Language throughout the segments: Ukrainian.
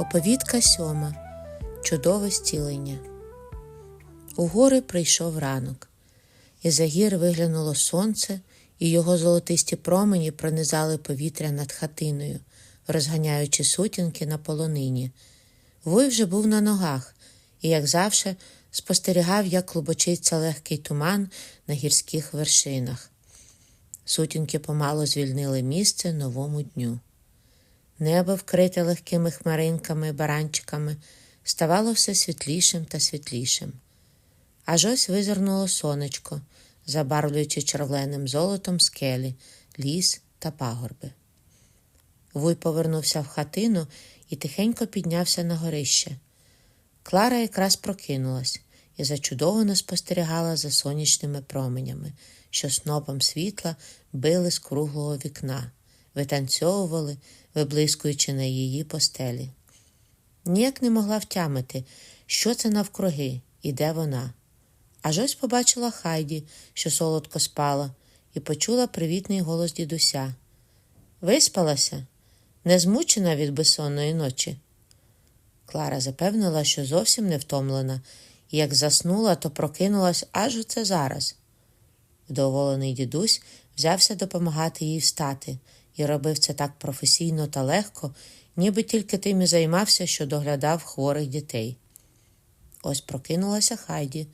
Оповідка сьома. Чудове зцілення. У гори прийшов ранок. Із за гір виглянуло сонце, і його золотисті промені пронизали повітря над хатиною, розганяючи сутінки на полонині. Вой вже був на ногах і, як завше, спостерігав, як клубочиться легкий туман на гірських вершинах. Сутінки помало звільнили місце новому дню. Небо, вкрите легкими хмаринками, баранчиками, ставало все світлішим та світлішим. Аж ось визирнуло сонечко, забарвлюючи червленим золотом скелі, ліс та пагорби. Вуй повернувся в хатину і тихенько піднявся на горище. Клара якраз прокинулась і зачудовано спостерігала за сонячними променями, що снопом світла били з круглого вікна, витанцьовували, виблискуючи на її постелі. Ніяк не могла втямити, що це навкруги і де вона. Аж ось побачила Хайді, що солодко спала, і почула привітний голос дідуся. Виспалася, не змучена від безсонної ночі. Клара запевнила, що зовсім не втомлена, і як заснула, то прокинулась аж оце зараз. Вдоволений дідусь взявся допомагати їй встати і робив це так професійно та легко, ніби тільки тим і займався, що доглядав хворих дітей. Ось прокинулася Хайді,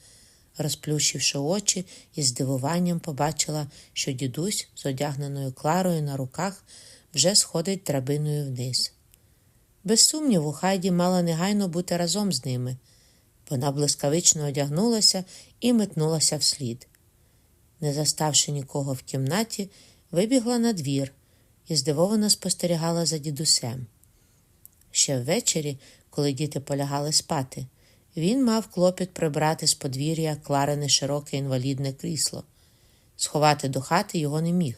розплющивши очі і здивуванням побачила, що дідусь з одягненою Кларою на руках вже сходить драбиною вниз. Без сумніву, Хайді мала негайно бути разом з ними. Вона блискавично одягнулася і метнулася вслід. Не заставши нікого в кімнаті, вибігла на двір і здивовано спостерігала за дідусем. Ще ввечері, коли діти полягали спати, він мав клопіт прибрати з подвір'я Кларине широке інвалідне крісло. Сховати до хати його не міг,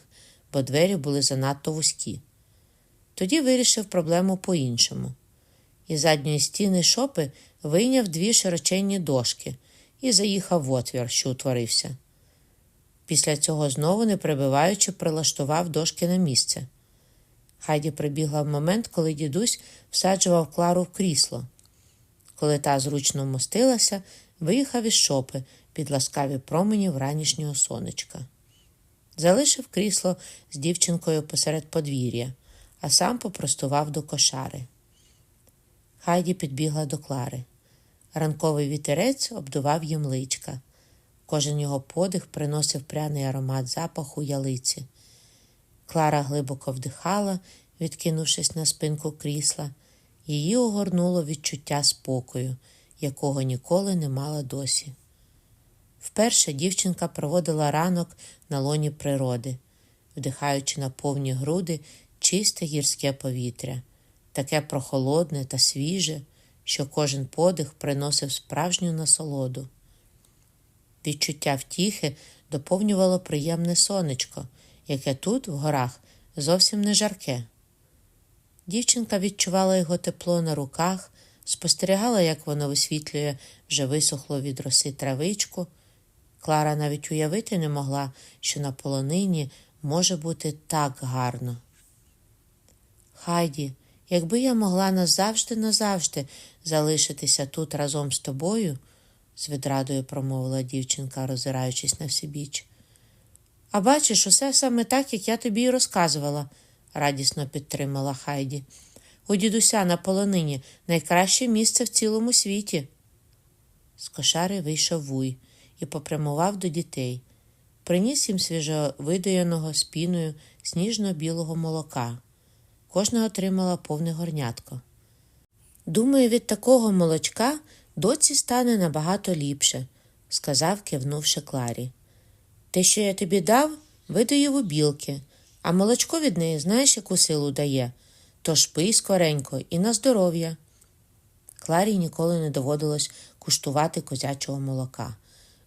бо двері були занадто вузькі. Тоді вирішив проблему по-іншому. Із задньої стіни шопи вийняв дві широченні дошки і заїхав в отвір, що утворився. Після цього знову, не прибиваючи, прилаштував дошки на місце. Хайді прибігла в момент, коли дідусь всаджував Клару в крісло. Коли та зручно вмостилася, виїхав із шопи під ласкаві промені вранішнього сонечка. Залишив крісло з дівчинкою посеред подвір'я, а сам попростував до кошари. Хайді підбігла до Клари. Ранковий вітерець обдував їм личка. Кожен його подих приносив пряний аромат запаху ялиці. Клара глибоко вдихала, відкинувшись на спинку крісла, її огорнуло відчуття спокою, якого ніколи не мала досі. Вперше дівчинка проводила ранок на лоні природи, вдихаючи на повні груди чисте гірське повітря, таке прохолодне та свіже, що кожен подих приносив справжню насолоду. Відчуття втіхи доповнювало приємне сонечко, яке тут, в горах, зовсім не жарке. Дівчинка відчувала його тепло на руках, спостерігала, як воно висвітлює вже висохло від роси травичку. Клара навіть уявити не могла, що на полонині може бути так гарно. Хайді, якби я могла назавжди назавжди залишитися тут разом з тобою, з відрадою промовила дівчинка, роззираючись на всібіч. А бачиш, усе саме так, як я тобі й розказувала, радісно підтримала Хайді. У дідуся на полонині найкраще місце в цілому світі. З кошари вийшов вуй і попрямував до дітей. Приніс їм свіжовидояного спіною сніжно-білого молока. Кожна отримала повне горнятко. Думаю, від такого молочка доці стане набагато ліпше, сказав, кивнувши Кларі. Те, що я тобі дав, видоїв у білки, а молочко від неї знаєш, яку силу дає. Тож пий скоренько і на здоров'я. Кларі ніколи не доводилось куштувати козячого молока.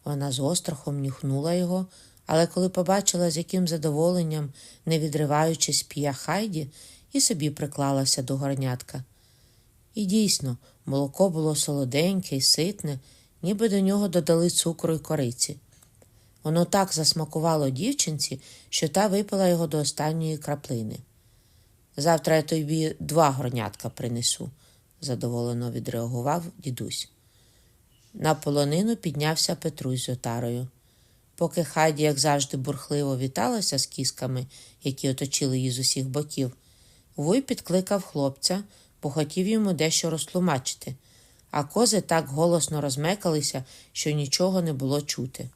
Вона з острахом нюхнула його, але коли побачила, з яким задоволенням, не відриваючись, п'є Хайді, і собі приклалася до горнятка. І дійсно, молоко було солоденьке і ситне, ніби до нього додали цукру й кориці. Воно так засмакувало дівчинці, що та випила його до останньої краплини. Завтра я тобі два горнятка принесу, задоволено відреагував дідусь. На полонину піднявся Петрусь з отарою. Поки Хайді, як завжди, бурхливо віталася з кісками, які оточили її з усіх боків, Вуй підкликав хлопця, бо хотів йому дещо розтлумачити, а кози так голосно розмекалися, що нічого не було чути.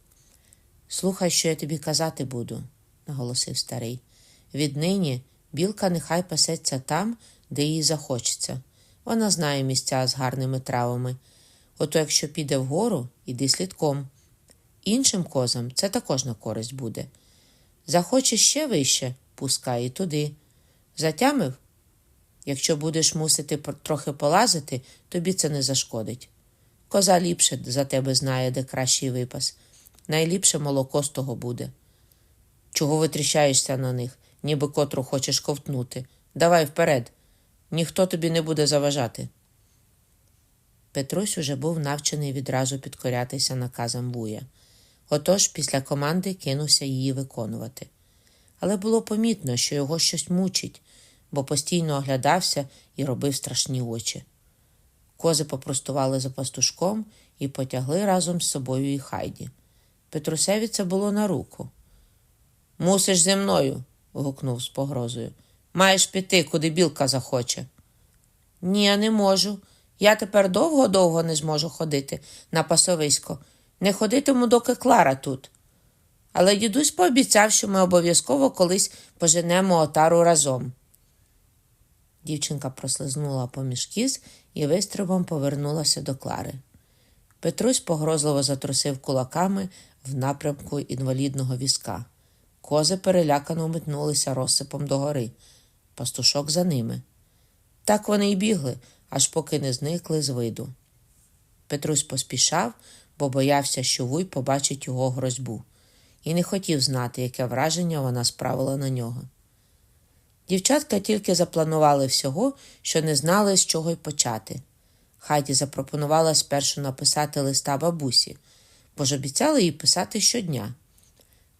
Слухай, що я тобі казати буду, наголосив старий. Віднині білка нехай пасеться там, де їй захочеться. Вона знає місця з гарними травами. Ото якщо піде вгору, іди слідком. Іншим козам це також на користь буде. Захочеш ще вище, пускай і туди. Затямив? Якщо будеш мусити трохи полазити, тобі це не зашкодить. Коза ліпше за тебе знає, де кращий випас. Найліпше молоко з того буде. Чого витріщаєшся на них, ніби котру хочеш ковтнути? Давай вперед. Ніхто тобі не буде заважати. Петрусь уже був навчений відразу підкорятися наказам Буя. Отож, після команди кинувся її виконувати. Але було помітно, що його щось мучить, бо постійно оглядався і робив страшні очі. Кози попростували за пастушком і потягли разом з собою і Хайді. Петрусеві це було на руку. Мусиш зі мною. гукнув з погрозою. Маєш піти, куди білка захоче. Ні, я не можу. Я тепер довго-довго не зможу ходити на пасовисько. Не ходитиму, доки Клара тут. Але дідусь пообіцяв, що ми обов'язково колись поженемо отару разом. Дівчинка прослизнула поміж кіз і вистрибом повернулася до Клари. Петрусь погрозливо затрусив кулаками в напрямку інвалідного візка. Кози перелякано метнулися розсипом догори, пастушок за ними. Так вони й бігли, аж поки не зникли з виду. Петрусь поспішав, бо боявся, що Вуй побачить його грозьбу, і не хотів знати, яке враження вона справила на нього. Дівчатка тільки запланували всього, що не знали, з чого й почати. Хайді запропонувала спершу написати листа бабусі, бо ж обіцяли їй писати щодня.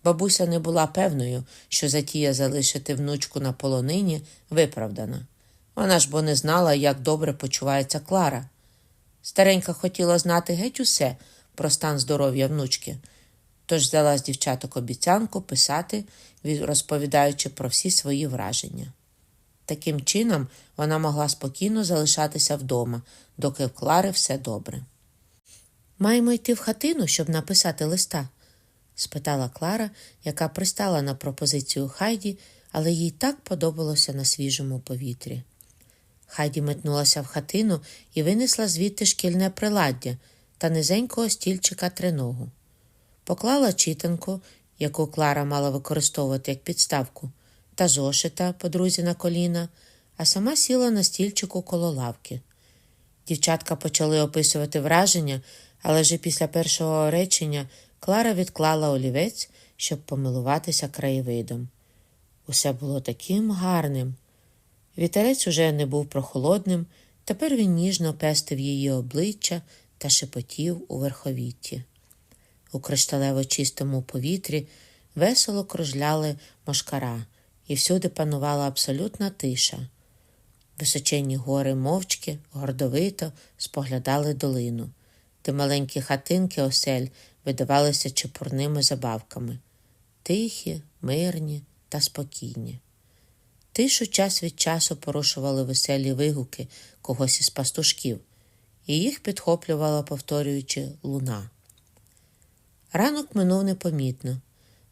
Бабуся не була певною, що затія залишити внучку на полонині виправдана. Вона ж бо не знала, як добре почувається Клара. Старенька хотіла знати геть усе про стан здоров'я внучки, тож взяла з дівчаток обіцянку писати, розповідаючи про всі свої враження. Таким чином вона могла спокійно залишатися вдома, доки в Клари все добре. Маємо йти в хатину, щоб написати листа? спитала Клара, яка пристала на пропозицію Хайді, але їй так подобалося на свіжому повітрі. Хайді метнулася в хатину і винесла звідти шкільне приладдя та низенького стільчика триногу. Поклала читанку, яку Клара мала використовувати як підставку, та зошита по друзі на коліна, а сама сіла на стільчику коло лавки. Дівчатка почали описувати враження, але вже після першого речення Клара відклала олівець, щоб помилуватися краєвидом. Усе було таким гарним. Вітерець уже не був прохолодним, тепер він ніжно пестив її обличчя та шепотів у верховітті. У кришталево чистому повітрі весело кружляли мошкара, і всюди панувала абсолютна тиша. Височенні гори мовчки, гордовито споглядали долину, де маленькі хатинки осель видавалися чепурними забавками тихі, мирні та спокійні. Тишу час від часу порушували веселі вигуки когось із пастушків, і їх підхоплювала, повторюючи, луна. Ранок минув непомітно.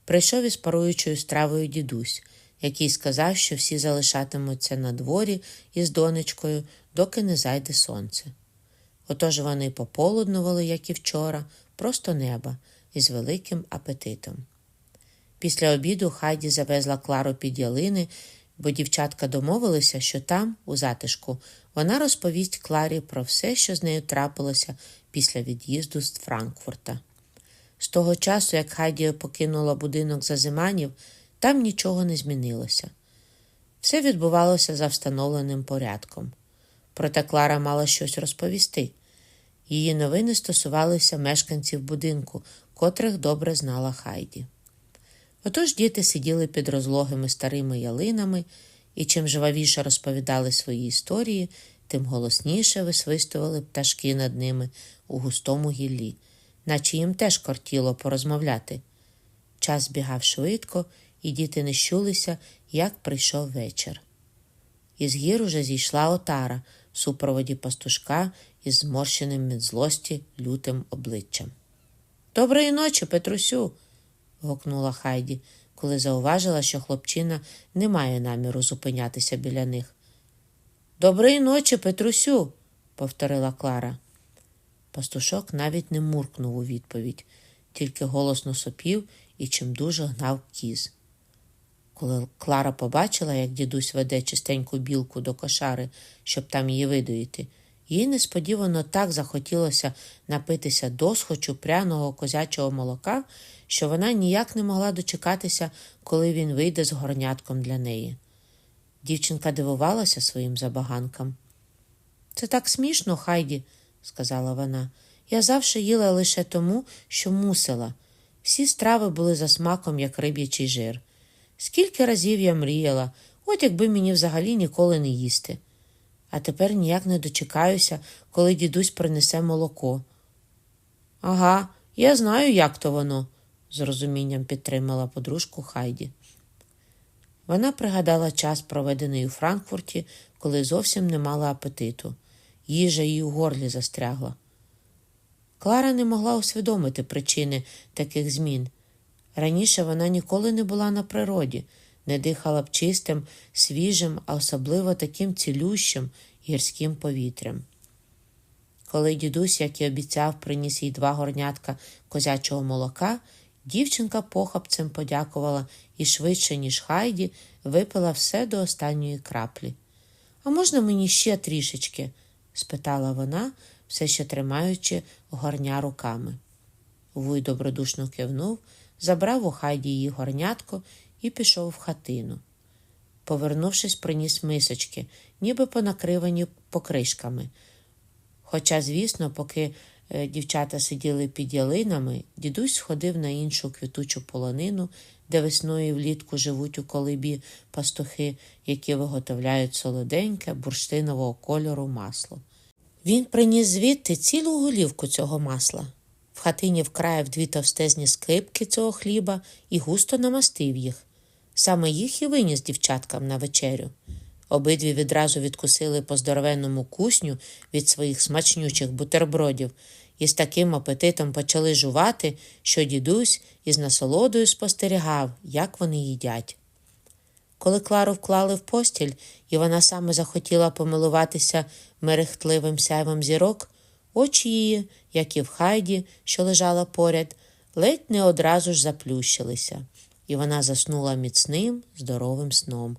Прийшов із паруючою стравою дідусь, який сказав, що всі залишатимуться на дворі із донечкою, доки не зайде сонце. Отож вони пополуднували, як і вчора, просто неба із великим апетитом. Після обіду Хайді завезла Клару під ялини, бо дівчатка домовилися, що там, у затишку, вона розповість Кларі про все, що з нею трапилося після від'їзду з Франкфурта. З того часу, як Хайді покинула будинок зазиманів, там нічого не змінилося. Все відбувалося за встановленим порядком. Проте Клара мала щось розповісти. Її новини стосувалися мешканців будинку, котрих добре знала Хайді. Отож діти сиділи під розлогими старими ялинами і чим жвавіше розповідали свої історії, тим голосніше висвистували пташки над ними у густому гіллі, наче їм теж кортіло порозмовляти. Час збігав швидко, і діти не щулися, як прийшов вечір. Із гір уже зійшла отара в супроводі пастушка із зморщеним від злості лютим обличчям. Доброї ночі, Петрусю. гукнула Хайді, коли зауважила, що хлопчина не має наміру зупинятися біля них. Доброї ночі, Петрусю, повторила Клара. Пастушок навіть не муркнув у відповідь, тільки голосно сопів і чимдуже гнав кіз. Коли Клара побачила, як дідусь веде чистеньку білку до кошари, щоб там її видоїти, їй несподівано так захотілося напитися досхочу пряного козячого молока, що вона ніяк не могла дочекатися, коли він вийде з горнятком для неї. Дівчинка дивувалася своїм забаганкам. Це так смішно, Хайді, сказала вона. Я завжди їла лише тому, що мусила. Всі страви були за смаком, як риб'ячий жир. Скільки разів я мріяла, от якби мені взагалі ніколи не їсти. А тепер ніяк не дочекаюся, коли дідусь принесе молоко. Ага, я знаю, як то воно, з розумінням підтримала подружку Хайді. Вона пригадала час, проведений у Франкфурті, коли зовсім не мала апетиту. Їжа їй у горлі застрягла. Клара не могла усвідомити причини таких змін. Раніше вона ніколи не була на природі, не дихала б чистим, свіжим, а особливо таким цілющим гірським повітрям. Коли дідусь, як і обіцяв, приніс їй два горнятка козячого молока, дівчинка похапцем подякувала і швидше, ніж Хайді, випила все до останньої краплі. А можна мені ще трішечки? спитала вона, все ще тримаючи горня руками. Вуй добродушно кивнув, забрав у Хайді її горнятко і пішов в хатину. Повернувшись, приніс мисочки, ніби понакривані покришками. Хоча, звісно, поки е, дівчата сиділи під ялинами, дідусь сходив на іншу квітучу полонину, де весною і влітку живуть у колибі пастухи, які виготовляють солоденьке, бурштинового кольору масло. Він приніс звідти цілу голівку цього масла. В хатині вкраїв дві товстезні скрипки цього хліба і густо намастив їх. Саме їх і виніс дівчаткам на вечерю. Обидві відразу відкусили по здоровенному кусню від своїх смачнючих бутербродів і з таким апетитом почали жувати, що дідусь із насолодою спостерігав, як вони їдять. Коли Клару вклали в постіль, і вона саме захотіла помилуватися мерехтливим сяйвом зірок, очі її, як і в хайді, що лежала поряд, ледь не одразу ж заплющилися, і вона заснула міцним, здоровим сном,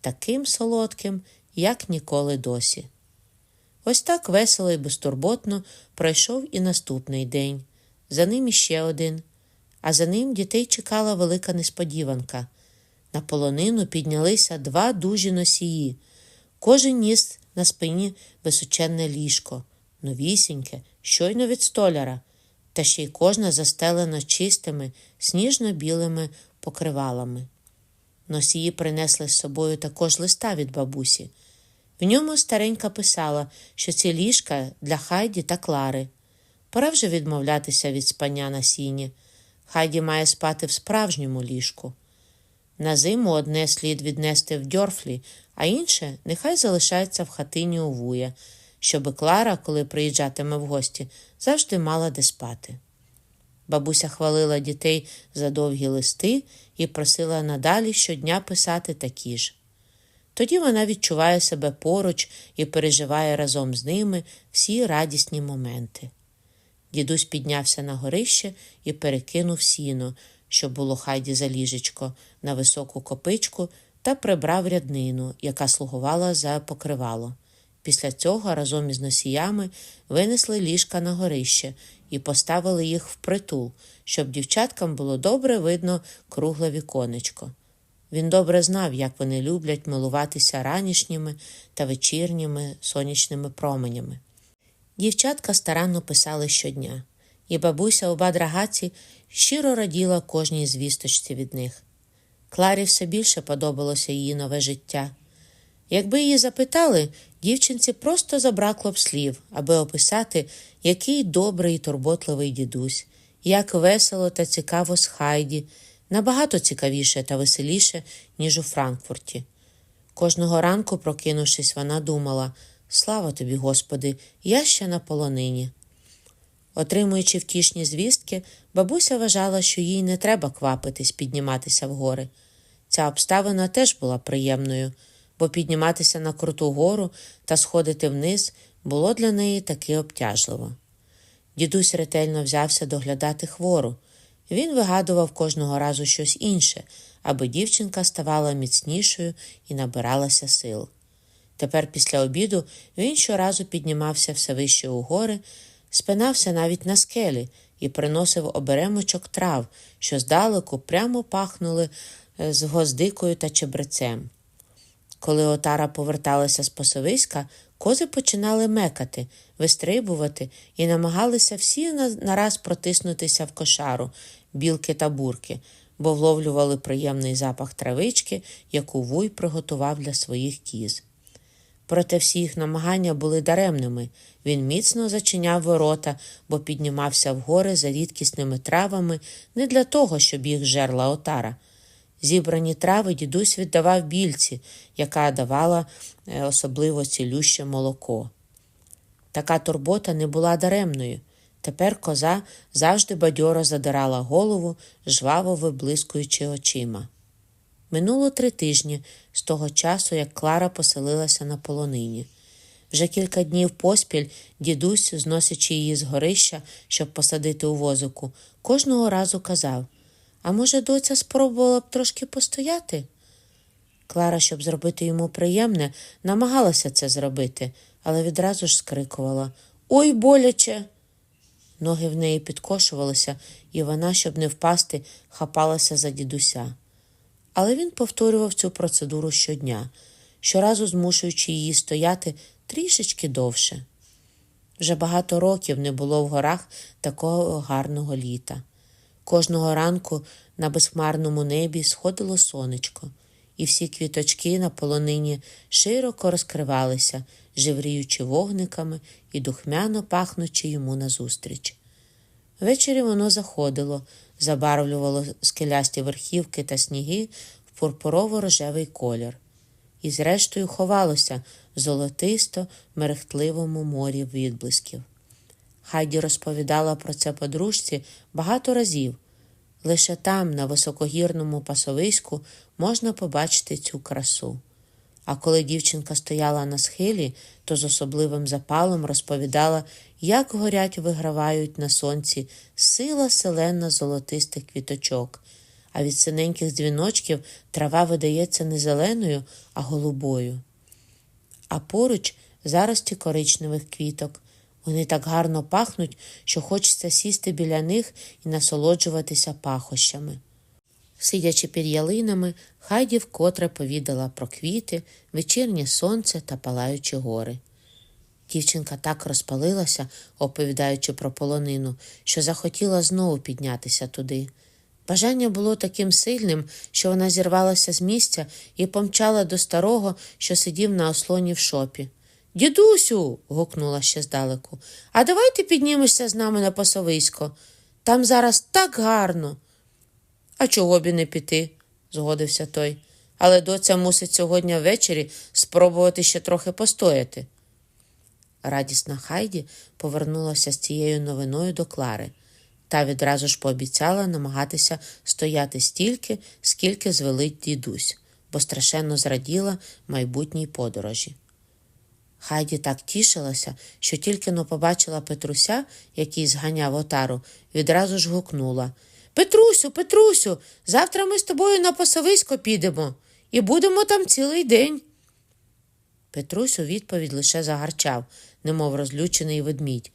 таким солодким, як ніколи досі. Ось так весело і безтурботно пройшов і наступний день, за ним іще один, а за ним дітей чекала велика несподіванка. На полонину піднялися два дужі носії. Кожен ніс на спині височенне ліжко, новісіньке, щойно від столяра, та ще й кожна застелена чистими, сніжно-білими покривалами. Носії принесли з собою також листа від бабусі. В ньому старенька писала, що ці ліжка для Хайді та Клари. Пора вже відмовлятися від спання на сіні. Хайді має спати в справжньому ліжку. На зиму одне слід віднести в дьорфлі, а інше нехай залишається в хатині у вуя, щоби Клара, коли приїжджатиме в гості, завжди мала де спати. Бабуся хвалила дітей за довгі листи і просила надалі щодня писати такі ж. Тоді вона відчуває себе поруч і переживає разом з ними всі радісні моменти. Дідусь піднявся на горище і перекинув сіно, що було хайді за ліжечко, на високу копичку та прибрав ряднину, яка слугувала за покривало. Після цього разом із носіями винесли ліжка на горище і поставили їх впритул, щоб дівчаткам було добре видно кругле віконечко. Він добре знав, як вони люблять милуватися ранішніми та вечірніми сонячними променями. Дівчатка старанно писали щодня, і бабуся у бадрагаці щиро раділа кожній звісточці від них. Кларі все більше подобалося її нове життя. Якби її запитали, дівчинці просто забракло б слів, аби описати, який добрий і турботливий дідусь, як весело та цікаво з Хайді, набагато цікавіше та веселіше, ніж у Франкфурті. Кожного ранку, прокинувшись, вона думала Слава тобі, Господи, я ще на полонині. Отримуючи втішні звістки, бабуся вважала, що їй не треба квапитись підніматися в гори. Ця обставина теж була приємною, бо підніматися на круту гору та сходити вниз було для неї таки обтяжливо. Дідусь ретельно взявся доглядати хвору. Він вигадував кожного разу щось інше, аби дівчинка ставала міцнішою і набиралася сил. Тепер після обіду він щоразу піднімався все вище у гори, спинався навіть на скелі і приносив оберемочок трав, що здалеку прямо пахнули е, з гвоздикою та чебрецем. Коли отара поверталася з пасовиська, кози починали мекати, вистрибувати і намагалися всі нараз протиснутися в кошару, білки та бурки, бо вловлювали приємний запах травички, яку вуй приготував для своїх кіз. Проте всі їх намагання були даремними. Він міцно зачиняв ворота, бо піднімався вгори за рідкісними травами не для того, щоб їх жерла отара. Зібрані трави дідусь віддавав більці, яка давала е, особливо цілюще молоко. Така турбота не була даремною. Тепер коза завжди бадьоро задирала голову, жваво виблискуючи очима. Минуло три тижні з того часу, як Клара поселилася на полонині. Вже кілька днів поспіль дідусь, зносячи її з горища, щоб посадити у возику, кожного разу казав А може, доця спробувала б трошки постояти? Клара, щоб зробити йому приємне, намагалася це зробити, але відразу ж скрикувала Ой, боляче! Ноги в неї підкошувалися, і вона, щоб не впасти, хапалася за дідуся. Але він повторював цю процедуру щодня, щоразу змушуючи її стояти трішечки довше. Вже багато років не було в горах такого гарного літа. Кожного ранку на безхмарному небі сходило сонечко, і всі квіточки на полонині широко розкривалися, живріючи вогниками і духмяно пахнучи йому назустріч. Ввечері воно заходило, забарвлювало скелясті верхівки та сніги в пурпурово-рожевий колір, і зрештою ховалося в золотисто мерехтливому морі відблисків. Хайді розповідала про це подружці багато разів. Лише там, на високогірному пасовиську, можна побачити цю красу. А коли дівчинка стояла на схилі, то з особливим запалом розповідала, як горять вигравають на сонці сила селена золотистих квіточок, а від синеньких дзвіночків трава видається не зеленою, а голубою. А поруч зарості коричневих квіток. Вони так гарно пахнуть, що хочеться сісти біля них і насолоджуватися пахощами. Сидячи під ялинами, Хайді вкотре повідала про квіти, вечірнє сонце та палаючі гори. Дівчинка так розпалилася, оповідаючи про полонину, що захотіла знову піднятися туди. Бажання було таким сильним, що вона зірвалася з місця і помчала до старого, що сидів на ослоні в шопі. Дідусю. гукнула ще здалеку, а давай ти піднімешся з нами на пасовисько. Там зараз так гарно. А чого б і не піти, згодився той. Але доця мусить сьогодні ввечері спробувати ще трохи постояти. Радісна Хайді повернулася з цією новиною до Клари та відразу ж пообіцяла намагатися стояти стільки, скільки звелить дідусь, бо страшенно зраділа майбутній подорожі. Хайді так тішилася, що тільки но побачила Петруся, який зганяв отару, відразу ж гукнула Петрусю, Петрусю, завтра ми з тобою на пасовисько підемо і будемо там цілий день. Петрусь у відповідь лише загарчав, немов розлючений ведмідь,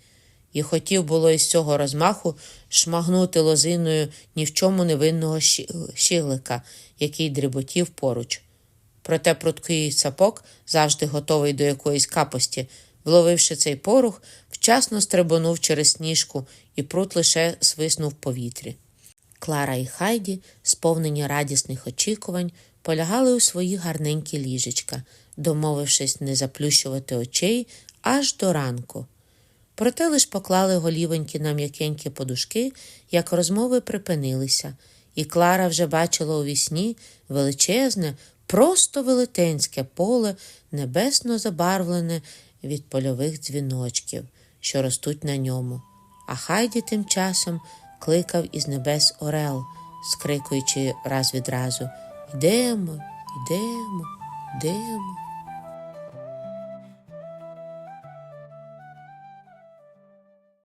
і хотів було із цього розмаху шмагнути лозиною ні в чому невинного щі- щіглика, який дріботів поруч. Проте пруткий сапок, завжди готовий до якоїсь капості, вловивши цей порух, вчасно стрибонув через сніжку, і прут лише свиснув в повітрі. Клара і Хайді, сповнені радісних очікувань, полягали у свої гарненькі ліжечка, домовившись не заплющувати очей аж до ранку. Проте лиш поклали голівоньки на м'якенькі подушки, як розмови припинилися, і Клара вже бачила у вісні величезне, просто велетенське поле, небесно забарвлене від польових дзвіночків, що ростуть на ньому. А Хайді тим часом кликав із небес Орел, скрикуючи раз відразу Йдемо, йдемо, йдемо.